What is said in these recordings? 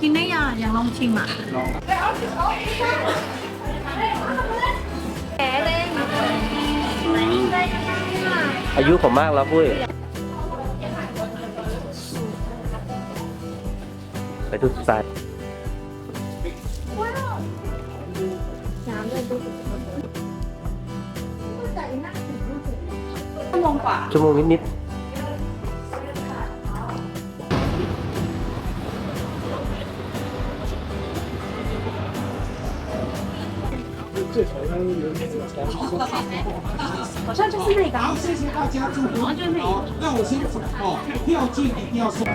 กินได้ยังอยากลองชิมอะลองแกเด้งอายุผมมากแล้วปุ้ย ไปทุกสายชั่ว โมงกว่า ชั่วโมงนิด 好像就是那个。谢谢大家祝福。好，那我先走哦，票据一定要送。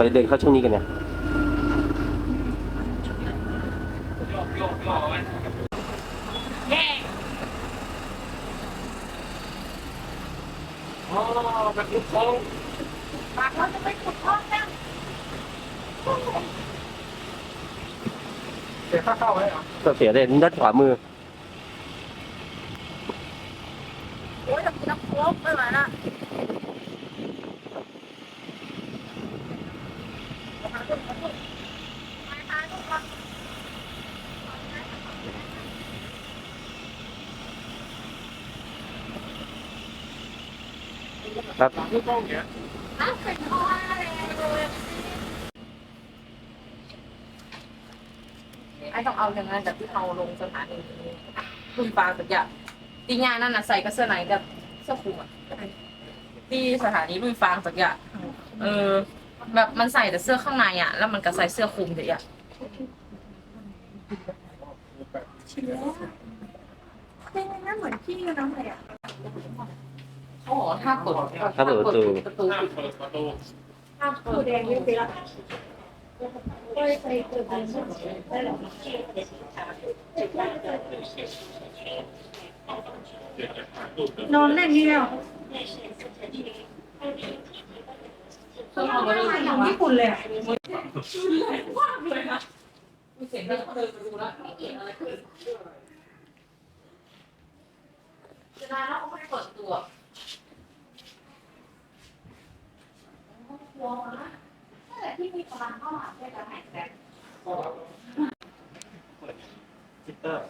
ยเราจะเดินเข้าช่องนี้กันเนี่ยโยกโยกโยกเอาไว้อ๋อแบบลูกโป่งปากเราจะไปขุดท่อแล้วเสียค่าเข้าไว้เหรอก็เสียเลยด้านขวามือ โอ้ยแต่กูน้ำโค้กไม่ไหวละ ครับลูกโป่งเนี้ยไอ้ต้องเอาอย่างนั้นจากที่เขาลงสถานีลุยฟ้าสักอย่างตีงานนั่นน่ะใส่กับเสื้อไหนกับเสื้อคลุมอะที่สถานีลุยฟ้าสักอย่างเออ แบบมันใส่แต่เสื้อข้างในอะ แล้วมันก็ใส่เสื้อคลุมเฉยอะเป็นไงนะเหมือนพี่น้ำเลยอะ อ๋อถ้ากดถ้าเปิดประตู ประตูห้ามเปิดประตูถ้าผู้แดงเยอะไปละก็ใส่เกิดเป็นได้หรอนอนเล่นนี่แล้วเครื่องมันก็เลยอย่างญี่ปุ่นเลยอะมีเสียงเดินเดินไปดูแล้วไม่เห็นอะไรขึ้นจะนานแล้วเขาไม่เปิดตัว ที่มีพลังเข้ามาได้จะหายใจจิตเตอร์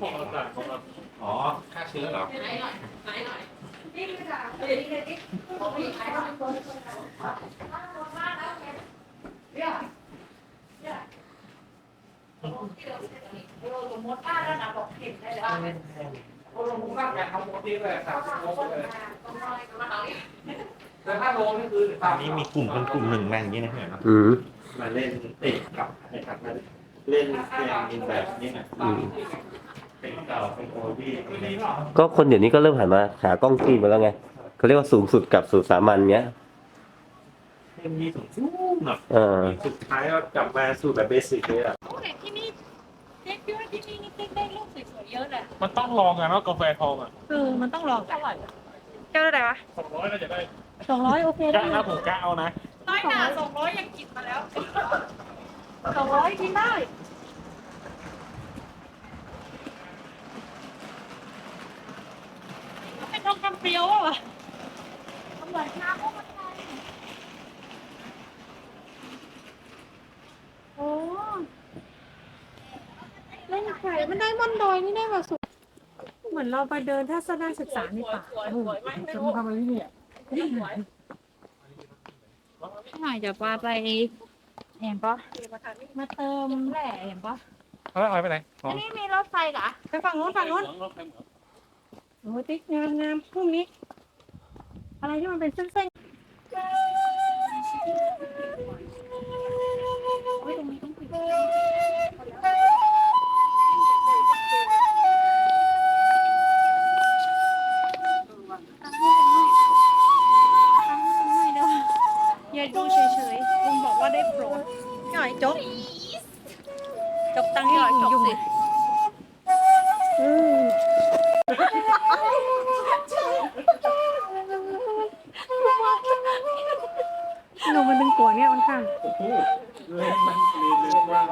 พวกอากาศของเราอ๋อฆ่าเชื้อเหรอไหนหน่อยไหนหน่อยนี่คือจะเดี๋ยวนี้เลยที่ผมไม่ใช้ทำตัวเลยเนี่ยเนี่ยเราสมมติว่าระดับบอกเห็นได้เลยโอ้โหผมสร้างการทำโมทีเลยสามสิบโลเลย แต่ถ้าโลนี่คืออันนี้มีกลุ่มเป็นกลุ่มหนึ่งมาอย่างนี้นะเห็นไหมอืมมาเล่นเตะกับไอ้ถัดมาเล่นเกมอินแบบนี้นะอืมเป็นเก่าเป็นโอวี่ตรงนี้ก็คนเดี๋ยวนี้ก็เริ่มหันมาหากล้องฟิล์มมาแล้วไงเขาเรียกว่าสูงสุดกับสูตรสามัญเนี้ยเกมนี้สูงสูงหน่อยเออสุดท้ายก็กลับมาสู่แบบเบสิกเลยอะโอ้แต่ที่นี่เจ๊คิดว่าที่นี่นี่ได้รูปสวยๆเยอะเลยมันต้องลองกันว่ากาแฟทองอะเออมันต้องลองเท่าไหร่เจ้าอะไรวะสองร้อยน่าจะได้ สองร้อยโอเคกะได้ถ้าผมกะเอานะน้อยหนาสองร้อยยังกินมาแล้วสองร้อยกินได้เป็นทองคำเปรี้ยวอะทำเหมือนน้ำโอ้โอ้เล่นไข่มันได้มอนดอยนี่ได้แบบสุดเหมือนเราไปเดินทัศนศึกษาในป่าโอ้โหจะมาทำอะไรที่นี่ หน่อยจะพาไปเห็นปะมาเติมแหล่เห็นปะเอาแล้วเอาไปไหนอ๋ออันนี้มีรถไฟกะไปฝั่งนู้นฝั่งนู้นโอ้ยติ๊กงามงามพรุ่งนี้ อะไรที่มันเป็นเส้นๆอย่าดู เฉยๆลุงบอกว่าได้โปรดหน่อยจกจกตังค์ให้ลุงยุ่งอืมหนูมันดึงตัวเนี่ยมันข้างโอ้โหเลยมันเลยเรื่องว่า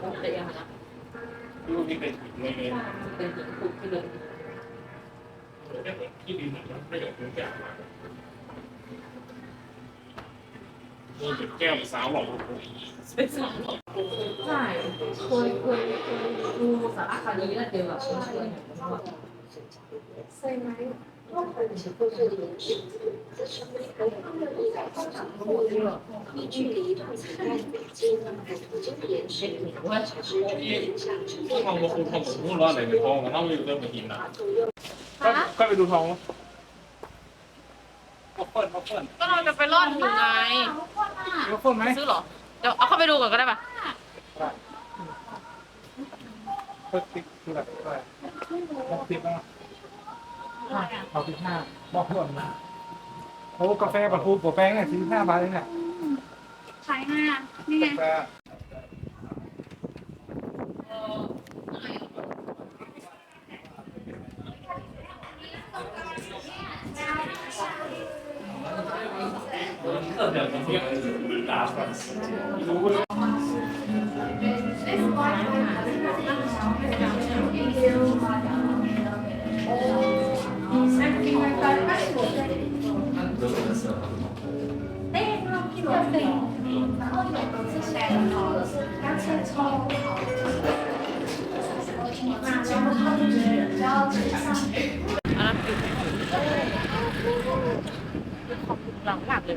เนาะมนะพวกเตียงนะที่ว่ามีเป็นหินเลยเลยเป็นหินขุดขึ้นเลยที่ดินนะไม่อยากเป็นแก้วมานี่เป็นแก้วสาวหลอกเป็นสองใช่เคยเคยเคยดูสารคดีแล้วเจอแบบคนช่วยเนี่ยผม ว่า 以距离兔子洞北京和途经盐市两小时之影响直 ทองมาคูทองผมพูดว่าอะไรเป็นทองมันต้องอยู่เรื่องหินนะ 作用。 ก็ไปดูทองก็เปิดก็เปิด ก็เราจะไปรอดถึงไง ก็เปิดไหม ซื้อเหรอ เดี๋ยวเอาเข้าไปดูก่อนก็ได้ปะ เปิดติ๊กคือแบบอะไรหกสิบ นะหกสิบห้าบอกก่อนนะโอ้กาแฟปะทูปัวแป้งเนี่ยสี่สิบห้าบาทเองเนี่ยขายห้านี่ไงกาแฟ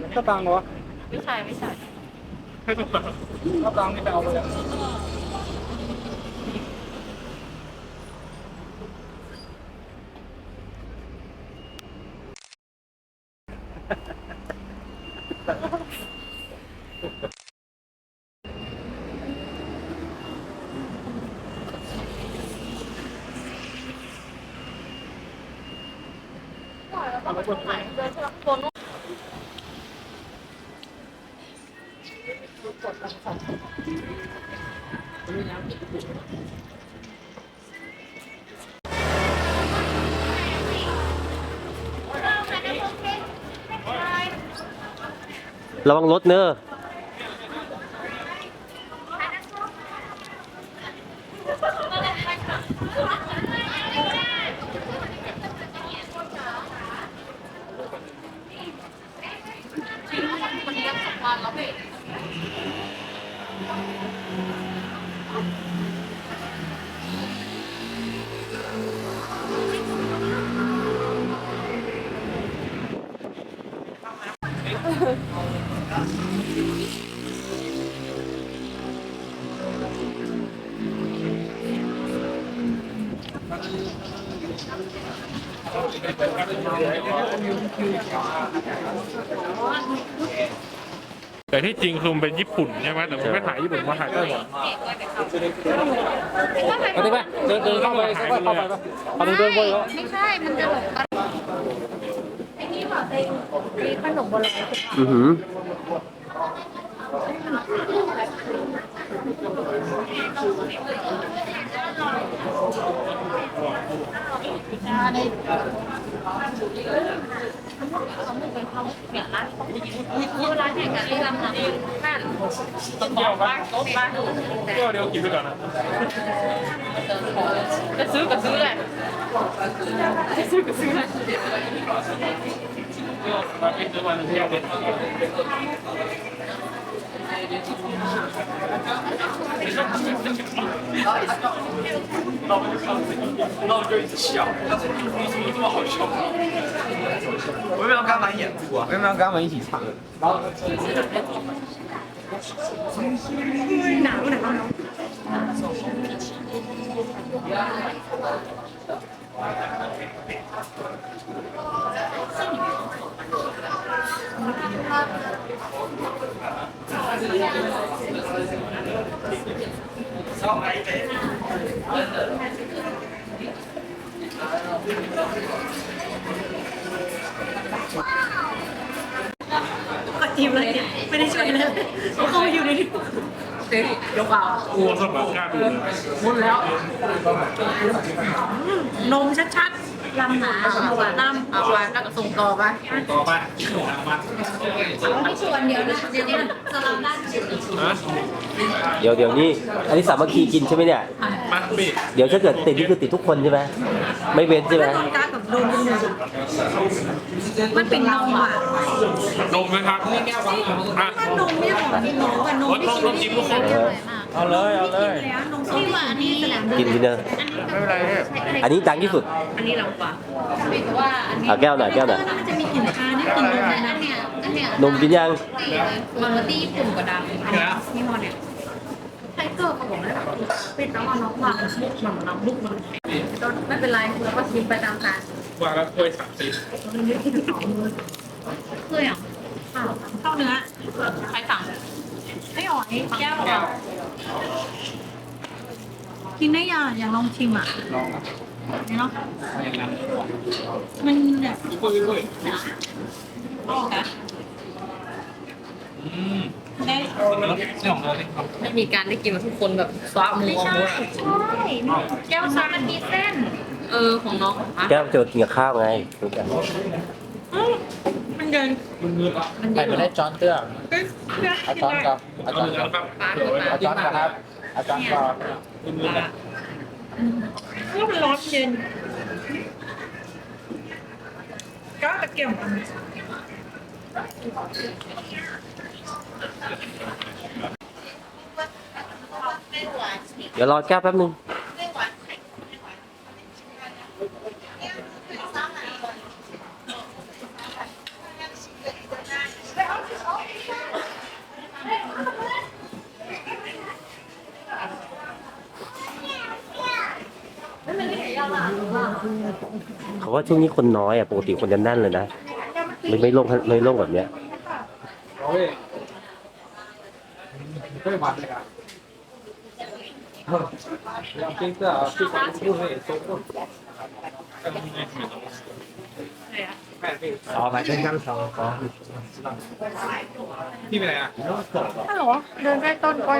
หลังหลักเลยไหมก็ตังค์เหรอไม่ใช่ไม่ใช่ให้ตังค์ก็ตังค์นี่ไปเอาไปแล้ว ระวังรถเนอะ มันยังสำคัญแล้วเว้ย แต่ที่จริงคือมันเป็นญี่ปุ่นใช่ไหมแต่มันไม่ถ่ายญี่ปุ่นมาถ่ายไต้หวันเอาดิไปเดินเดินเข้าไปเข้าไปเข้าไปเอาเดินเดินไปแล้วไม่ใช่ มันจะหลงกันไอ้นี่มีขนมโบราณอือหือ ร้านแข่งกันที่ลำน้ำแม่นตะกอบบ้านโต๊ะบ้านเดี๋ยวเดี๋ยวกินไปก่อนนะจะซื้อก็ซื้อแหละจะซื้อก็ซื้อแหละมากินซื้อมาหนึ่งเที่ยวเล 那我就一直笑，怎么这么好笑？我跟张刚文演的，我跟张刚一起唱。哪能哪？ ก็จิ้มเลยไม่ได้ช่วยเลยเขาเข้ามาอยู่ในนี้เฮ้ยยกเอากลัวสมองกล้าดูเลย หมดแล้ว นมชัดๆ ลำหนาหวานน้ำเอาไปแล้วก็ส่งต่อไปต่อไปมาส่วนเดียวนะเดี๋ยวนี้สลับด้านฮะเดี๋ยวเดี๋ยวนี่อันนี้สามัคคีกินใช่ไหมเนี่ยมาพี่เดี๋ยวถ้าเกิดติดนี่คือติดทุกคนใช่ไหมไม่เว้นใช่ไหมถ้าโดนกากับโดนเป็นหนึ่งมันเป็นนมอะนมไหมครับอะถ้านมไม่หอมนี่หนูกับนมโอ้ต้องต้องกินทุกคน เออเอาเลยเอาเลย แล้วนมที่ว่าอันนี้แหละกินทีเนอร์ไม่เป็นไรเนี่ย อันนี้ดังที่สุด อันนี้เรากว่าเอาแก้วหน่อยแก้วหน่อย มันจะมีกลิ่นชาเนี่ยกลิ่นนมนะเนี่ยอันเนี้ยนมกินยังมันมาตีญี่ปุ่นก็ดังนะนี่มอเนี่ยไทเกอร์เขาบอกเลยแบบเป็นน้ำมันน้ำหวานมันน้ำลูกมันไม่เป็นไรเราก็ชิมไปตามทางวางแล้วถ้วยสามสิบเพื่ออย่างเข้าเนื้อใครสั่ง ไม่อ่อยแก้วอะกินได้ยังอยากลองชิมอะลองนี่เนาะอย่างนั้นมันแบบคุยคุยออกอะอืมได้นี่ของเราสิครับไม่มีการได้กินมาทุกคนแบบสว้ามือไม่ออกใช่หมดใช่แก้วซามันมีเส้น เออของน้องอะแก้วเจอกินกับข้าวไง รู้จักมันเดินมันมืออะมันใครเย็นไม่ได้จอนเตื้อเพื่อเอาจอนกับเอาเอาจอนหนึ่งกัอับนครับปลาขึ้นมาเอาจอนกับครับเอาจอนกับมือมืออะก็มันร้อนเย็นก็ตะเกียบกันเดี๋ยวรอแก้วแป๊บนึง ว่าช่วงนี้คนน้อยอะปกติคนจะแน่นเลยนะเลยไม่โล่งเลยโล่งแบบเนี้ยสองมาเดินข้างสองสองพี่ไปไหนอะฮัลโหลเดินใกล้ต้นก้อย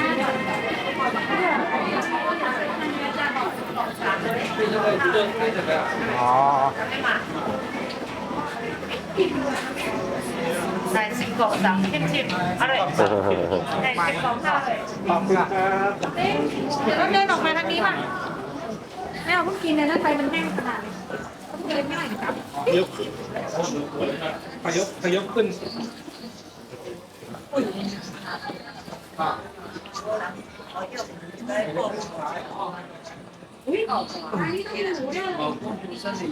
อ๋อใส่สิบกล่องสามชิมชิมอะไรใส่สิบกล่องค่ะขอบคุณครับเดี๋ยวเราเดินออกมาทางนี้ป่ะไม่เอาเพิ่งกินเลยนะไฟมันแห้งขนาดนี้ต้องกินไม่ได้นะครับยกขยกขยกขึ้นอะ นึ่ง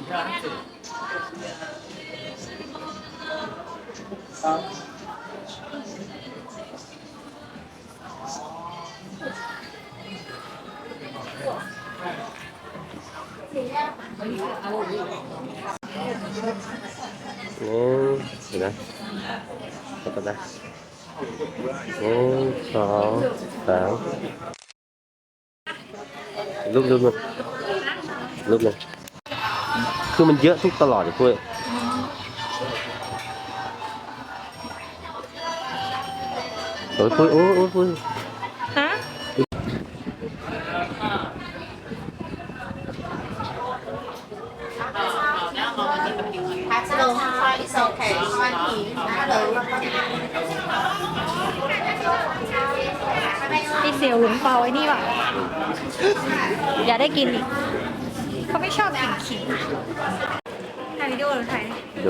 เดี๋ยวนะแล้วก็นะหนึ่งสองสามรูปรูปรูปรูปเลยคือมันเยอะทุกตลอดเลยพุ้ยโอ้ยพุ้ยโอ้ยโอ้ยพุ้ยฮะพี่เสียวหลงเปาไอ้นี่ว่ะ อย่าได้กินอีกเขาไม่ชอบกินขิงถ่ายวิดีโอหรือถ่ายโด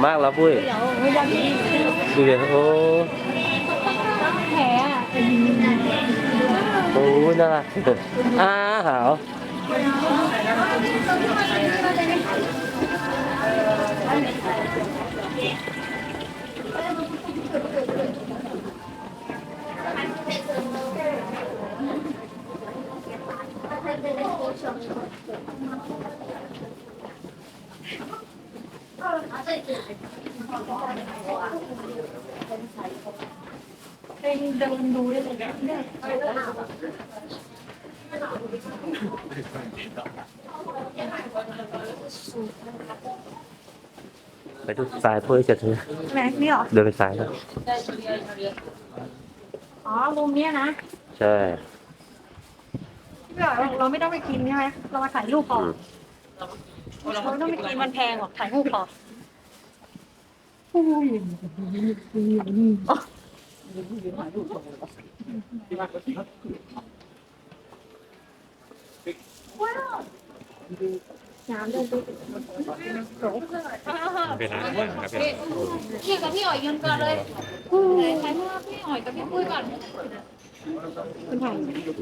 มมากแล้วพุ้ยเดี๋ยวไม่ได้กินดูเลยโอ้แผลอะโอ้ยน่ารักอ้าหาว เป็นเดินดูได้เลยเนี่ยไปดูซ้ายพุ้ยจะเธอแม็กนี่เหรอ เดินไปซ้ายแล้ว อ๋อ มุมเนี้ยนะ ใช่พี่บอกเราไม่ต้องไปกินใช่ไหมเรามาถ่ายรูปพออืมเราไม่ต้องไปกินมันแพงหรอกถ่ายรูปพอน้ำ เดินไปเป็นร้านอาหารครับเป็นพี่กับพี่อ๋อยยืนก่อนเลยถ่ายรูปพี่อ๋อยกับพี่ปุ้ยก่อนคุณถ่าย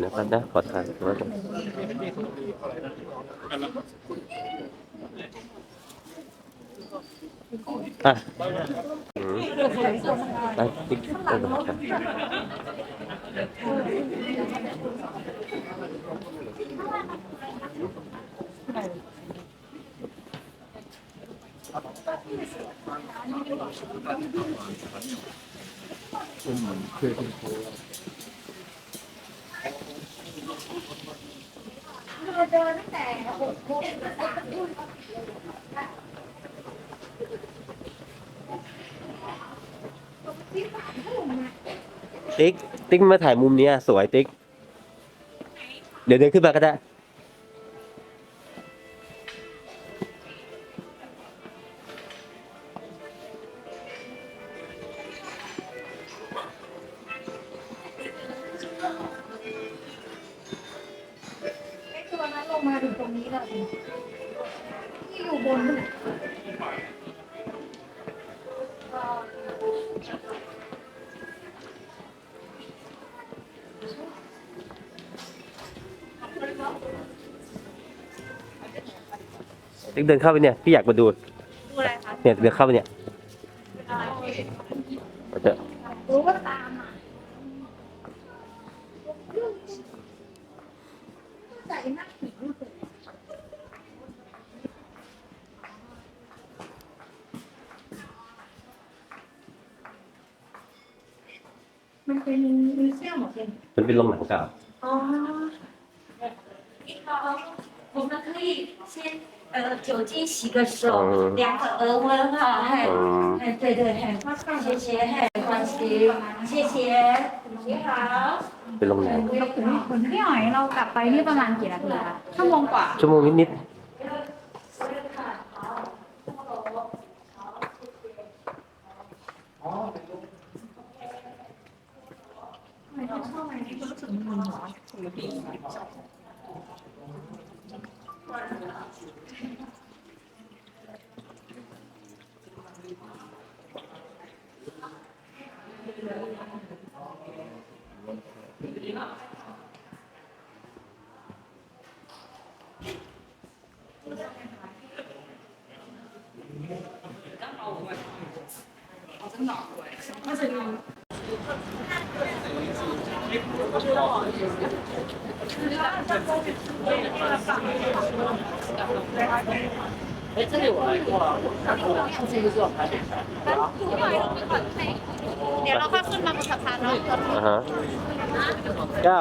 นะครับนะขอทานว่าจะอะอืมไปติ๊กเออครับ ติ๊ก ติ๊กมาถ่ายมุมนี้สวยติ๊ก เดี๋ยวเดินขึ้นมาก็ได้ ไอ้ตัวนั้นลงมาถึงตรงนี้แล้วที่อยู่บนนู่น เดินเข้าไปเนี่ยพี่อยากมาดูดูอะไรคะเนี่ยเดินเข้าไปเนี่ย 温哈，嘿，嗯，哎对对，嘿，谢谢，嘿，没关系，谢谢，你好。 เป็นโรงแรม พี่หอยเรากลับไปนี่ประมาณกี่นาทีคะชั่วโมงกว่า ชั่วโมงนิด เดี๋ยวเราค่อยขึ้นมาบนสะพานเนาะๆอ่าฮะเก้า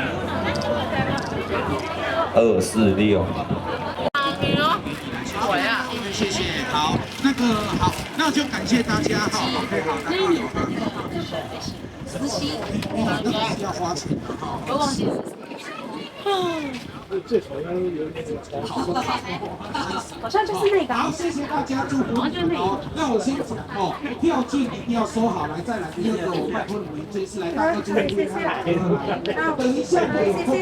二四六。好谢谢，好，那个好，那就感谢大家哈好，那个，要花钱的哈。好像就是那个好，谢谢大家，祝福你们哦。那我先讲哦，票据一定要收好，来再来第二个，我拜托你们这次来大家注意一下。等一下，我有空